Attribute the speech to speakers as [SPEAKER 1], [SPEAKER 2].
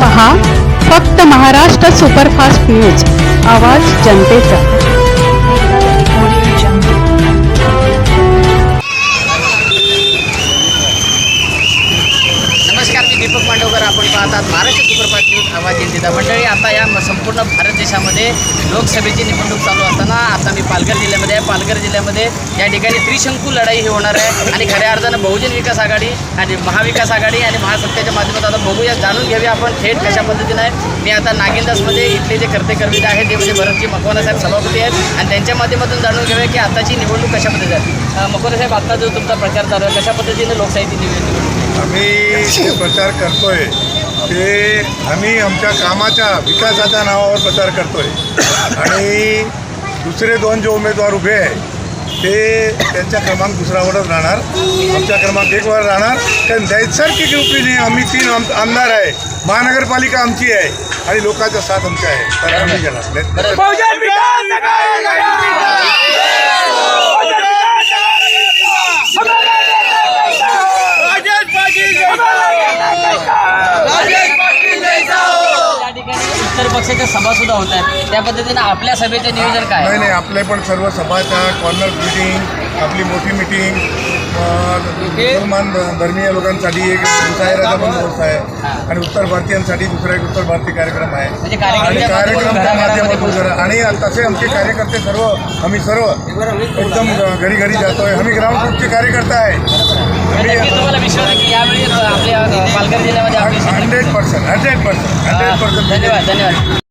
[SPEAKER 1] पहा फक्त Maharashtra superfast news. आवाज जनतेचा.
[SPEAKER 2] नमस्कार मी दीपक मांडवकर. आपण पाहतात महाराष्ट्र सुपरफास्ट न्यूज. आवाज जनतेचा. मंडळी आता या संपूर्ण भारत देशामध्ये लोकसभेची निवडणूक चालू असताना आता मी पालघर जिल्ह्यामध्ये आहे. पालघर जिल्ह्यामध्ये या ठिकाणी त्रिशंकू लढाई ही होणार आहे. आणि खऱ्या अर्थानं बहुजन विकास आघाडी आणि महाविकास आघाडी आणि महासत्तेच्या माध्यमातून आता बघूया जाणून घेऊया आपण थेट कशा पद्धतीनं आहे. मी आता नागिंदासमध्ये इथले जे कर्ते कर्वित आहेत ते म्हणजे भरतजी मकवाना साहेब सभापती आहेत. आणि त्यांच्या माध्यमातून जाणून घेऊया की आताची निवडणूक कशा पद्धतीने आहे अं, मकवाना साहेब आता जो तुमचा प्रचार चालू आहे कशा पद्धतीने लोकशाही निवडणूक
[SPEAKER 3] आम्ही जे प्रचार करतोय ते आम्ही आमच्या कामाच्या विकासाच्या नावावर प्रचार करतोय. आणि दुसरे दोन जे उमेदवार उभे आहे ते त्यांच्या क्रमांक दुसऱ्यावरच राहणार. आमच्या क्रमांक एकवर राहणार. कारण नैसर्गिक रूपीने आम्ही तीन आम आमदार आहे महानगरपालिका आमची आहे आणि लोकांचा साथ आमचा आहे. तर आम्ही घेणार
[SPEAKER 2] बरं
[SPEAKER 4] बहुजन विकास आघाडी राजेश पाटील राजेश पाटील
[SPEAKER 2] या उत्तर पक्षाच्या सभा सुद्धा होत आहेत. त्या पद्धतीनं आपल्या सभेचं नियोजन काय?
[SPEAKER 3] नाही? नाही आपले पण सर्व सभाच्या कॉर्नर मिटिंग आपली मोठी मिटिंग मुसलमान धर्मीय लोकांसाठी एक मुसायराचा बंदोबस्त आहे. आणि उत्तर भारतीयांसाठी दुसरा एक उत्तर भारतीय कार्यक्रम आहे.
[SPEAKER 2] म्हणजे
[SPEAKER 3] आणि
[SPEAKER 2] कार्यक्रमाच्या माध्यमातून
[SPEAKER 3] आणि तसे आमचे कार्यकर्ते सर्व आम्ही सर्व एकदम घरी घरी जातोय. आम्ही ग्राउंड फ्लोरचे कार्यकर्ते आहे
[SPEAKER 2] म्हणजे नक्की तुम्हाला विश्वास आहे की यावेळी आपल्या पालघर जिल्ह्यामध्ये आपली
[SPEAKER 3] hundred percent hundred percent hundred percent
[SPEAKER 2] धन्यवाद धन्यवाद.